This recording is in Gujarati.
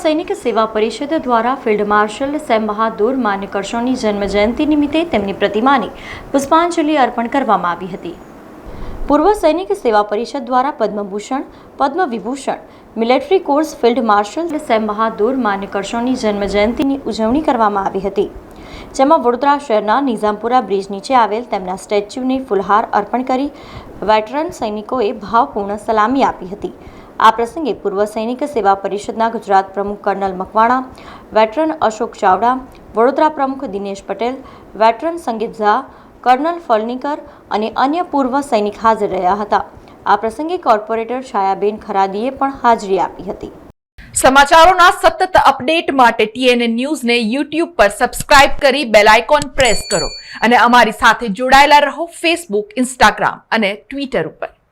સૈનિક સેવા પરિષદ દ્વારા ફિલ્ડ માર્શલ સેમ બહાદુર માનેકર્ષણની જન્મજયંતિ નિમિત્તે તેમની પ્રતિમાને પુષ્પાંજલિ અર્પણ કરવામાં આવી હતી. પૂર્વ સૈનિક સેવા પરિષદ દ્વારા Padma Bhushan Padma Vibhushan military cross field marshal Sam Bahadur માનેકર્ષણની જન્મજયંતિની ઉજવણી કરવામાં આવી હતી. જેમાં વડોદરા શહેરના નિઝામપુરા બ્રિજ નીચે આવેલ તેમના સ્ટેચ્યુને ફુલહાર અર્પણ કરી વેટરન સૈનિકોએ ભાવપૂર્ણ સલામી આપી હતી. આ પ્રસંગે પૂર્વ સૈનિક સેવા પરિષદના ગુજરાત પ્રમુખ કર્નલ મકવાણા, વેટરન અશોક ચાવડા, વડોદરા પ્રમુખ દિનેશ પટેલ, વેટરન સંગીત ઝા, કર્નલ ફળનીકર અને અન્ય પૂર્વ સૈનિક હાજર રહ્યા હતા. આ પ્રસંગે કોર્પોરેટર છાયાબેન ખરાદીએ પણ હાજરી આપી હતી. સમાચારોના સતત અપડેટ માટે ટીએનએ ન્યૂઝને યુટ્યુબ પર સબસ્ક્રાઇબ કરી બેલ આઇકોન પ્રેસ કરો અને અમારી સાથે જોડાયેલા રહો ફેસબુક, ઇન્સ્ટાગ્રામ અને ટ્વિટર ઉપર.